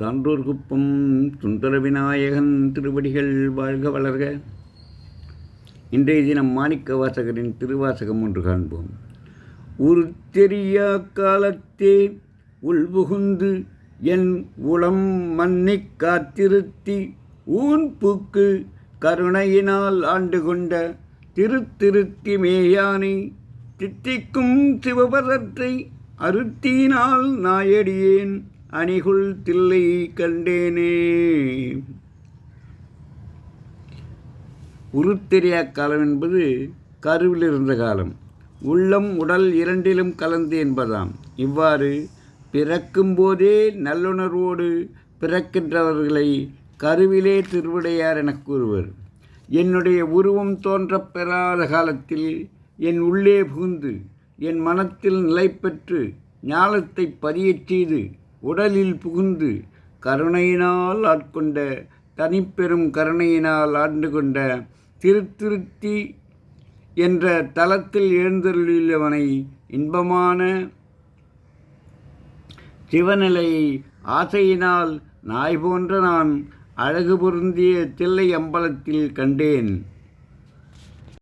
தான்றோர் குப்பம் சுந்தர விநாயகன் திருவடிகள் வாழ்க வளர்க. இன்றைய தினம் மாணிக்க வாசகரின் திருவாசகம் ஒன்று காண்போம். ஒரு தெரியா காலத்தே உள்புகுந்து என் உளம் மன்னிக் காத்திருத்தி ஊன் பூக்கு கருணையினால் ஆண்டு கொண்ட திருத்திருத்தி மேயானை தித்திக்கும் சிவபதத்தை அருத்தினால் நாயடியேன். அணிகுள் தில்லை கண்டேனே. உருத்தெரியா காலம் என்பது கருவில் இருந்த காலம். உள்ளம் உடல் இரண்டிலும் கலந்து என்பதாம். இவ்வாறு பிறக்கும்போதே நல்லுணர்வோடு பிறக்கின்றவர்களை கருவிலே திருவிடையார் எனக் கூறுவர். என்னுடைய உருவம் தோன்றப் பெறாத காலத்தில் என் உள்ளே புகுந்து என் மனத்தில் நிலை பெற்று ஞானத்தை பதியச் செய்து உடலில் புகுந்து கருணையினால் ஆட்கொண்ட தனிப்பெரும் கருணையினால் ஆண்டு கொண்ட திருத்திருத்தி என்ற தலத்தில் எழுந்தருளியவனை இன்பமான சிவநிலையை ஆசையினால் நாய் போன்ற நான் அழகு பொருந்திய தில்லை அம்பலத்தில் கண்டேன்.